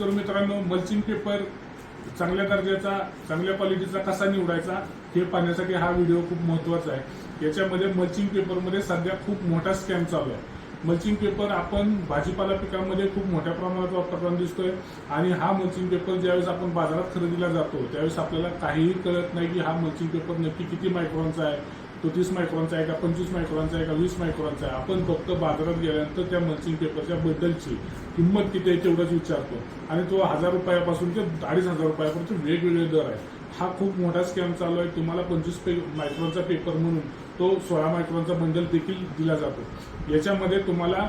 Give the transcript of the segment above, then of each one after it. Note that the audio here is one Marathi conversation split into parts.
शेतकरी मित्रांनो मल्चिंग पेपर चांगल्या दर्जाचा चांगल्या क्वालिटीचा कसा निवडायचा हे पाहण्यासाठी हा व्हिडिओ खूप महत्त्वाचा आहे. याच्यामध्ये मल्चिंग पेपरमध्ये सध्या खूप मोठा स्कॅम चालू आहे. मल्चिंग पेपर आपण भाजीपाला पिकांमध्ये खूप मोठ्या प्रमाणात वापरताना दिसतोय आणि हा मल्चिंग पेपर ज्यावेळेस आपण बाजारात खरेदीला जातो त्यावेळेस आपल्याला काहीही कळत नाही की हा मल्चिंग पेपर नक्की किती मायक्रॉनचा आहे तो तीस मायक्रॉनचा आहे का पंचवीस मायक्रॉनचा आहे का वीस मायक्रॉनचा आहे. आपण फक्त बाजारात गेल्यानंतर त्या मल्चिंग पेपरच्या बद्दलची किंमत किती आहे तेवढंच विचारतो. आणि तो हजार रुपयापासून ते अडीच हजार रुपयापर्यंत वेगवेगळे दर आहे. हा खूप मोठा स्कॅम चालू आहे. तुम्हाला पंचवीस पे मायक्रॉनचा पेपर म्हणून तो सोळा मायक्रॉनचा बंडल देखील दिला जातो. याच्यामध्ये तुम्हाला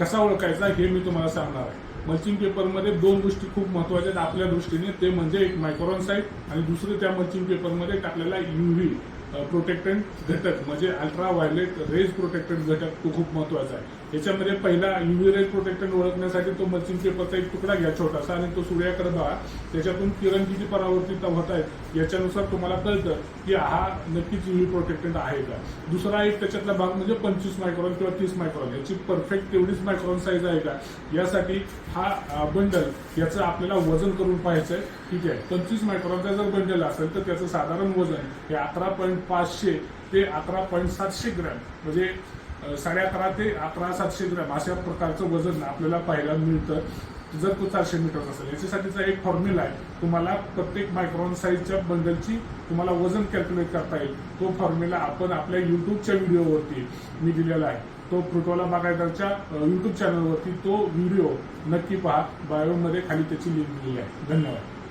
कसा ओळखायचा हे मी तुम्हाला सांगणार आहे. मल्चिंग पेपरमध्ये दोन गोष्टी खूप महत्त्वाच्या आहेत आपल्या दृष्टीने. ते म्हणजे एक मायक्रॉन साईट आणि दुसरं त्या मल्चिंग पेपरमध्ये टाकलेला युव्ही प्रोटेक्टंट घटक म्हणजे अल्ट्रा व्हायलेट रेज प्रोटेक्टंट घटक तो खूप महत्त्वाचा आहे. याच्यामध्ये पहिला युव्ही रेज प्रोटेक्टंट ओळखण्यासाठी तो मल्चिंग पेपरचा एक तुकडा घ्या छोटासा आणि तो सूर्याकडे बघा. त्याच्यातून किरण किती परावर्तित होत आहेत याच्यानुसार तुम्हाला कळतं की हा नक्कीच युव्ही प्रोटेक्टंट आहे का. दुसरा एक त्याच्यातला भाग म्हणजे पंचवीस मायक्रॉन किंवा तीस मायक्रॉन याची परफेक्ट तेवढीच मायक्रॉन साईज आहे का. यासाठी हा बंडल याचं आपल्याला वजन करून पाहायचं आहे ठीक आहे. पंचवीस मायक्रॉनचा जर बंडल असेल तर त्याचं साधारण वजन हे अकरा पॉईंट पाचशे ते अकरा पॉईंट सातशे ग्रॅम. म्हणजे साडे अकरा ते अकरा सातशे ग्रॅम अशा प्रकारचं वजन आपल्याला पाहायला मिळतं. जर तो चारशे मीटर असेल. याच्यासाठीचा एक फॉर्म्युला आहे. तुम्हाला प्रत्येक मायक्रॉन साईजच्या बंडलची तुम्हाला वजन कॅल्क्युलेट करता येईल. तो फॉर्म्युला आपण आपल्या युट्यूबच्या व्हिडिओवरती मी दिलेला आहे. तो फ्रुटोला बागायतरच्या युट्यूब चॅनलवरती तो व्हिडिओ नक्की पहा. बायोमध्ये खाली त्याची लिंक दिली आहे. धन्यवाद.